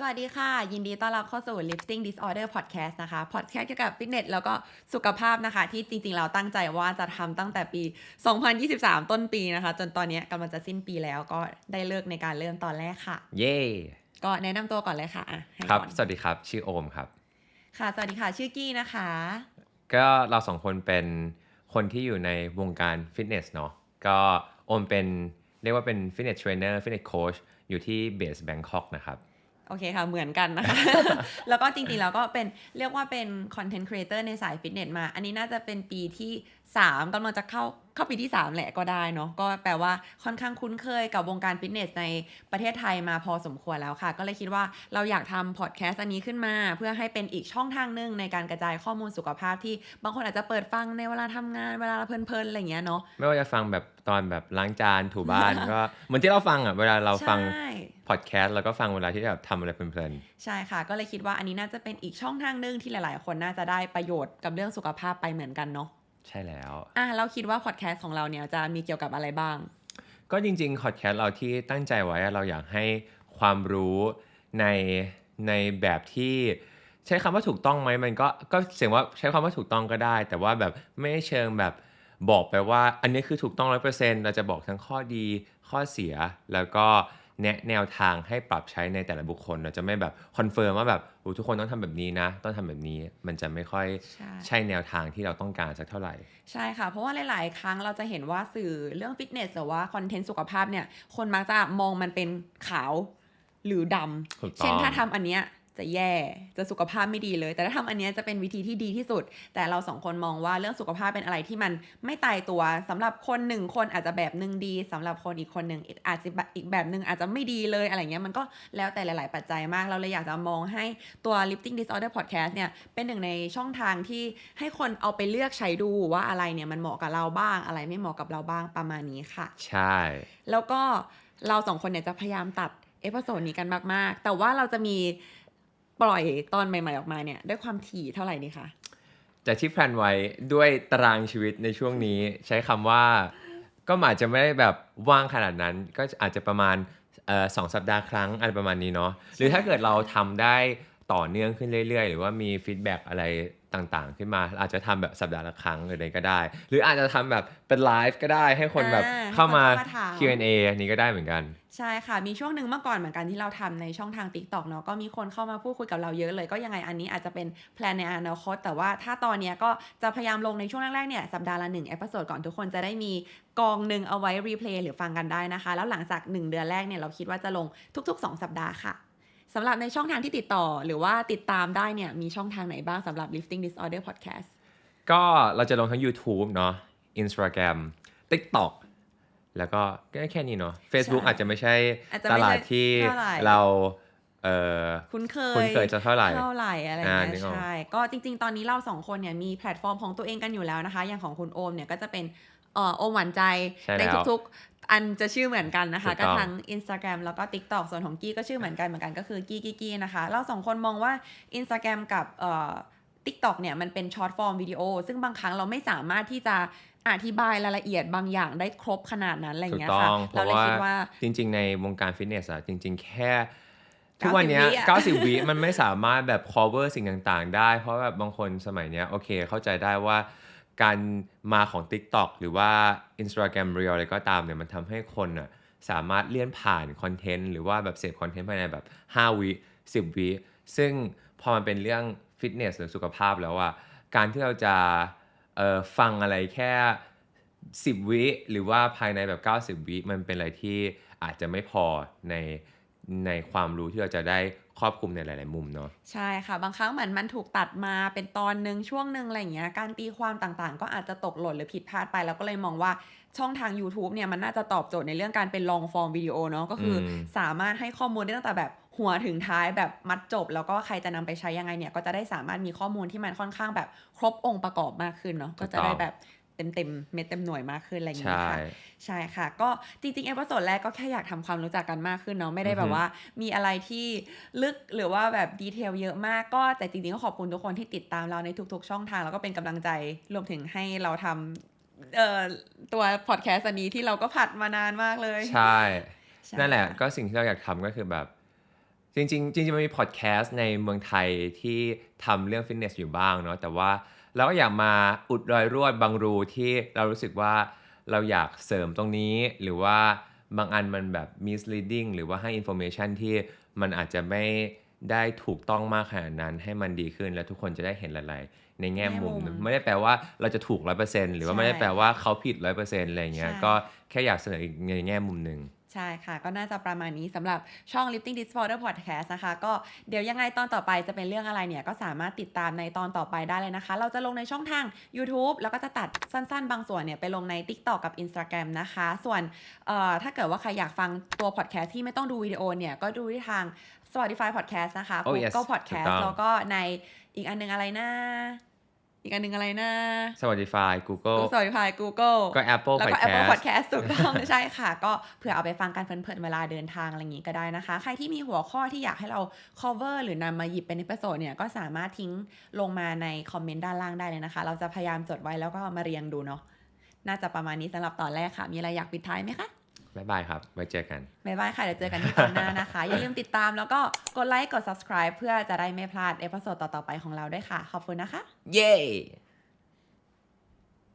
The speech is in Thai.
สวัสดีค่ะ ยินดีต้อนรับเข้าสู่ Lifting Disorder Podcast นะคะ podcast เกี่ยวกับฟิตเนสแล้วก็สุขภาพนะคะ ที่จริงๆ เราตั้งใจว่าจะทำตั้งแต่ปี 2023 ต้นปีนะคะ จนตอนนี้กำลังจะสิ้นปีแล้วก็ได้เลิกในการเริ่มตอนแรกค่ะ เย่ก็แนะนำตัวก่อนเลยค่ะอะให้ครับก่อนสวัสดีครับ ชื่อโอมครับ ค่ะ สวัสดีค่ะ ชื่อกี้นะคะ ก็เราสองคนเป็นคนที่อยู่ในวงการฟิตเนสเนาะก็โอมเป็นเรียกว่าเป็นฟิตเนสเทรนเนอร์ฟิตเนสโค้ชอยู่ที่เบสแบงคอกนะครับ โอเคค่ะ เหมือนกันนะคะ แล้วก็จริงๆแล้วก็เป็นเรียกว่าเป็นคอนเทนต์ครีเอเตอร์ในสายฟิตเนสมา อันนี้น่าจะเป็นปีที่ 3กำลังจะเข้าเข้าปีที่3แหละก็ได้เนาะก็แปลว่าค่อนข้างคุ้นเคยกับวงการฟิตเนสในประเทศไทยมาพอสมควรแล้วค่ะ ก็เลยคิดว่าเราอยากทำพอดแคสต์อันนี้ขึ้นมา เพื่อให้เป็นอีกช่องทางหนึ่งในการกระจายข้อมูลสุขภาพที่บางคนอาจจะเปิดฟังในเวลาทำงานเวลาเราเพลินๆอะไรอย่างเงี้ยเนาะไม่ว่าจะฟังแบบตอนแบบล้างจานถูบ้านก็เหมือนที่เราฟังอะเวลาเราฟังใช่พอดแคสต์แล้วก็ฟังเวลาที่แบบทำอะไรเพลินใช่ค่ะ ก็เลยคิดว่าอันนี้น่าจะเป็นอีกช่องทางหนึ่งที่หลาย ๆ คนน่าจะได้ประโยชน์กับเรื่องสุขภาพไปเหมือนกันเนาะๆ ใช่แล้ว อะเราคิดว่าพอดแคสต์ของเราเนี่ยจะมีเกี่ยวกับอะไรบ้าง ก็จริงๆพอดแคสต์เราที่ตั้งใจไว้อะเราอยากให้ความรู้ในในแบบที่ใช้คำว่าถูกต้องไหมมันก็ก็เสียงว่าใช้คำว่าถูกต้องก็ได้ แต่ว่าแบบไม่ได้เชิงแบบบอกไปว่า อันนี้คือถูกต้องร้อยเปอร์เซ็นต์เราจะบอกทั้งข้อดีข้อเสียแล้วก็ แนะแนวทางให้ปรับใช้ในแต่ละบุคคล เราจะไม่แบบคอนเฟิร์มว่าแบบโอ้ทุกคนต้องทำแบบนี้นะ ต้องทำแบบนี้มันจะไม่ค่อยใช่ใช่แนวทางที่เราต้องการสักเท่าไหร่ ใช่ค่ะ เพราะว่าหลาย ๆ ครั้งเราจะเห็นว่าสื่อเรื่องฟิตเนสหรือว่าคอนเทนต์สุขภาพเนี่ยคนมักจะมองมันเป็นขาวหรือดถูกำต้องเช่นถ้าทำอันเนี้ย จะแย่จะสุขภาพไม่ดีเลย แต่ถ้าทำอันเนี้ยจะเป็นวิธีที่ดีที่สุด แต่เราสองคนมองว่าเรื่องสุขภาพเป็นอะไรที่มันไม่ตายตัวสำหรับคนหนึ่งคนอาจจะแบบหนึ่งดีสำหรับคนอีกคนหนึ่งอาจจะอีกแบบหนึ่งอาจจะไม่ดีเลยอะไรเงี้ยมันก็แล้วแต่หลาย ๆ ปัจจัยมาก เราเลยอยากจะมองให้ตัว lifting disorder podcast เนี่ยเป็นหนึ่งในช่องทางที่ให้คนเอาไปเลือกใช้ดูว่าอะไรเนี่ยมันเหมาะกับเราบ้าง อะไรไม่เหมาะกับเราบ้างประมาณนี้ค่ะ ใช่ แล้วก็เราสองคนเนี่ยจะพยายามตัดเอพิโซดนี้กันมาก ๆ แต่ว่าเราจะมี ปล่อยตอนใหม่ ๆออกมาเนี่ยด้วยความถี่เท่าไหร่นี่คะจากที่แพลนไว้ด้วยตารางชีวิตในช่วงนี้ใช้คำว่า ก็อาจจะไม่ได้แบบว่างขนาดนั้น ก็อาจจะประมาณออสองสัปดาห์ครั้งอะไรประมาณนี้เนาะหรือถ้าเกิดเราทำได้ต่อเนื่องขึ้นเรื่อยๆ หรือว่ามีฟีดแบ็กอะไร ต่างๆ ขึ้นมาอาจจะทำแบบสัปดาห์ละครั้งหรืออะไรก็ได้ หรืออาจจะทำแบบเป็นไลฟ์ก็ได้ให้คนแบบอ่าเข้ามาให้คนเข้ามาถาม Q&A อันนี้ก็ได้เหมือนกัน ใช่ค่ะ มีช่วงหนึ่งเมื่อก่อนเหมือนกันที่เราทำในช่องทาง t ิ k t o k เนาะก็มีคนเข้ามาพูดคุยกับเราเยอะเลย ก็ยังไงอันนี้อาจจะเป็นแพลนในอนาคต แต่ว่าถ้าตอนเนี้ยก็จะพยายามลงในช่วงแรกๆเนี่ยสัปดาห์ละหนึ่งเอพิโซดก่อนทุกคนจะได้มีกองหนึ่งเอาไว้รีเพลย์หรือฟังกันได้นะคะ แล้วหลังจาก 1 เดือนแรกเนี่ยเราคิดว่าจะลงทุก ๆ 2 สัปดาห์ค่ะสำหรับในช่องทางที่ติดต่อหรือว่าติดตามได้เนี่ยมีช่องทางไหนบ้างสำหรับ lifting disorder podcast ก็เราจะลงทั้ง YouTube เนาะ Instagram TikTok แล้วก็แค่นี้เนาะ Facebook ใช่อาจจะไม่ใช่อาจจะตไม่ใช่ลาดที่เท่าไหร่เราเอ่อคุ้นเคยคุ้นเคยจะเท่าไหร่เท่าไหร่อะไรอ่าเงี้นึยกออกใช่ ก็จริง ๆ ตอนนี้เราสองคนเนี่ยมีแพลตฟอร์มของตัวเองกันอยู่แล้วนะคะ อย่างของคุณโอมเนี่ยก็จะเป็นเอ่อ โอมหวานใจใช่แล้วทุกๆ อันจะชื่อเหมือนกันนะคะถูกต้ก็องทั้ง Instagram แล้วก็ TikTok ส่วนของกี้ก็ชื่อเหมือนกันเหมือนกันก็คือกี้กี้กี้นะคะ เราสองคนมองว่า Instagram กับเอ่อ TikTok เนี่ยมันเป็นช็อตฟอร์มวิดีโอซึ่งบางครั้งเราไม่สามารถที่จะอธิบายรายละเอียดบางอย่างได้ครบขนาดนั้นอะไรถูกเงี้ยต้อค่ะงเพเราราะเลยว่าคิดว่าจริง ๆ ในวงการฟิตเนสอะจริง ๆ แค่90ทุกวันเนี้ยวิอะ90 วิมันไม่สามารถแบบ cover สิ่งต่าง ๆ ได้ เพราะแบบบางคนสมัยเนี้ยโอเคเข้าใจได้ว่า การมาของ TikTok หรือว่า Instagram Reel อะไรก็ตามเนี่ยมันทำให้คนอะสามารถเลื่อนผ่านคอนเทนต์หรือว่าแบบเสพคอนเทนต์ภายในแบบ 5 วิ 10 วิ ซึ่งพอมันเป็นเรื่องฟิตเนสหรือสุขภาพแล้วอะการที่เราจะเอ่อฟังอะไรแค่ 10 วิหรือว่าภายในแบบ 90 วิ มันเป็นอะไรที่อาจจะไม่พอในในความรู้ที่เราจะได้ ครอบคลุมในหลาย ๆ มุมเนาะใช่ค่ะ บางครั้งเหมือนมันถูกตัดมาเป็นตอนหนึ่งช่วงหนึ่งอะไรอย่างเงี้ยการตีความต่างๆ ก็อาจจะตกหล่นหรือผิดพลาดไป แล้วก็เลยมองว่าช่องทาง YouTube เนี่ยมันน่าจะตอบโจทย์ในเรื่องการเป็นลองฟอร์มวิดีโอเนาะก็คืออมสามารถให้ข้อมูลได้ตั้งแต่แบบหัวถึงท้ายแบบมัดจบ แล้วก็ใครจะนำไปใช้ยังไงเนี่ยก็จะได้สามารถมีข้อมูลที่มันค่อนข้างแบบครบองค์ประกอบมากขึ้นเนาะก็จะได้แบบ เต็มเต็มๆเม็ดเต็มหน่วยมากขึ้นอะไรอย่างใช่เงี้ยค่ะใช่ค่ะ ก็จริงๆเอพิโซดแรกก็แค่อยากทำความรู้จักกันมากขึ้นเนาะไม่ได้แบอืบอฮึว่า มีอะไรที่ลึกหรือว่าแบบดีเทลเยอะมากก็แต่จริงๆก็ขอบคุณทุกคนที่ติดตามเราในทุกๆ ช่องทาง แล้วก็เป็นกำลังใจรวมถึงให้เราทำเอ่อตัวพอดแคสต์อันนี้ที่เราก็ผัดมานานมากเลย ใช่ใช่นั่นแหละค่ก็สิ่งที่เราอยากทำก็คือแบบจจริง ๆ จริงๆมันมีพอดแคสต์ในเมืองไทยที่ทำเรื่องฟิตเนสอยู่บ้างเนาะแต่ว่า เราก็อยากมาอุดรอยรั่วบางรูที่เรารู้สึกว่าเราอยากเสริมตรงนี้ หรือว่าบางอันมันแบบ misleading หรือว่าให้ information ที่มันอาจจะไม่ได้ถูกต้องมากขนาดนั้นให้มันดีขึ้นและทุกคนจะได้เห็นหลายๆในแง่มุม แง่มุมไม่ได้แปลว่าเราจะถูก100%หรือว่าไม่ได้แปลว่าเขาผิด100%อะไรเงี้ยใช่ ก็แค่อยากเสนออีกในแง่มุมหนึ่ง ใช่ค่ะ ก็น่าจะประมาณนี้สำหรับช่อง Lifting Disorder Podcast นะคะ ก็เดี๋ยวยังไงตอนต่อไปจะเป็นเรื่องอะไรเนี่ย ก็สามารถติดตามในตอนต่อไปได้เลยนะคะ เราจะลงในช่องทาง YouTube แล้วก็จะตัดสั้นๆ บางส่วนเนี่ย ไปลงใน TikTok กับ Instagram นะคะ ส่วนเอ่อถ้าเกิดว่าใครอยากฟังตัว podcast ที่ไม่ต้องดูวิดีโอเนี่ย ก็ดูที่ทาง Spotify Podcast นะคะ Oh yes Google ถู Podcast กต้องแล้วก็ในอีกอันหนึงอะไรนะ อีกอันหนึงอะไรนะ Spotify Google Spotify Google ก็ Apple แล้วก็ Podcast Apple Podcast ถูกต้องใช่ค่ะ ก็เผื่อเอาไปฟังกันเพลินๆเวลาเดินทางอะไรอย่างงี้ก็ได้นะคะ ใครที่มีหัวข้อที่อยากให้เรา cover หรือนำมาหยิบเป็นเอพิโซดเนี่ย ก็สามารถทิ้งลงมาในคอมเมนต์ด้านล่างได้เลยนะคะ เราจะพยายามจดไว้แล้วก็มาเรียงดูเนาะน่าจะประมาณนี้สำหรับตอนแรกค่ะ มีอะไรอยากปิดท้ายไหมคะ บ๊ายบายครับ ไว้เจอกันบ๊ายบายค่ะ เดี๋ยวเจอกันที่ตอนหน้านะคะ อย่าลืมติดตามแล้วก็กดไลค์ กด subscribe เพื่อจะได้ไม่พลาดเอพิโซดต่อๆไปของเราด้วยค่ะ ขอบคุณนะคะ เย้